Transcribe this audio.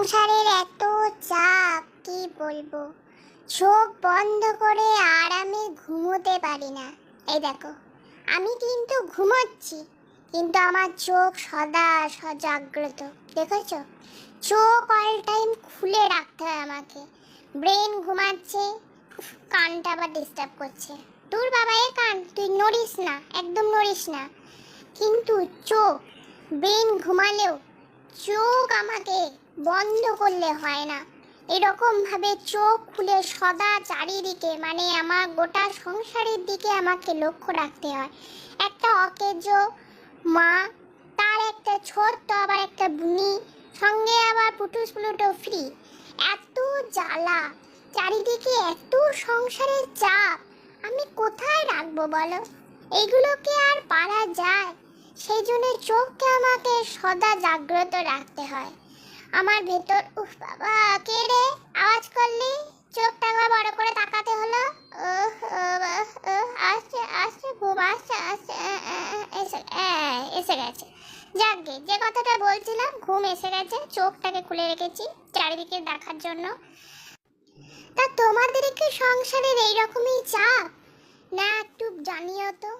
সংসারের এত চাপ, কি বলব? চোখ বন্ধ করে আরামে ঘুমোতে পারি না। এই দেখো, আমি কিন্তু ঘুমোচ্ছি, কিন্তু আমার চোখ সদা সজাগ্রত, দেখেছ? চোখ অল টাইম খুলে রাখতে হয় আমাকে। ব্রেন ঘুমাচ্ছে, কানটা আবার ডিস্টার্ব করছে। তোর বাবা এ কান, তুই নড়িস না, একদম নড়িস না। কিন্তু চোখ ব্রেন ঘুমালেও চোখ আমাকে বন্ধ করলে হয় না। এরকম ভাবে চোখ খুলে সদা চারিদিকে মানে আমার গোটা সংসারের দিকে আমাকে লক্ষ্য রাখতে হয়। একটা অকেজ মা, তার একটা ছোট্ট আবার একটা বুনি, সঙ্গে আবার পুটুস প্লুটো ফ্রি এত জ্বালা, চারিদিকে এত সংসারের চাপ, আমি কোথায় রাখব বলো? এগুলোকে আর পারা যায়? সেই জন্য চোখকে আমাকে সদা জাগ্রত রাখতে হয়। আমার ভেতর, উফ বাবা, কে রে? আওয়াজ করলি? চোখটা একবার বড় করে তাকাতে হলো? আসছে আসছে, ঘুম আসছে আসছে এসে এসে গেছে। যাকগে যে কথাটা বলছিলাম, ঘুম এসে গেছে, চোখটাকে খুলে রেখেছি চারিদিকে দেখার জন্য। তা তোমাদের কি সংসারের এইরকমই চাপ? না, একটু জানিও তো।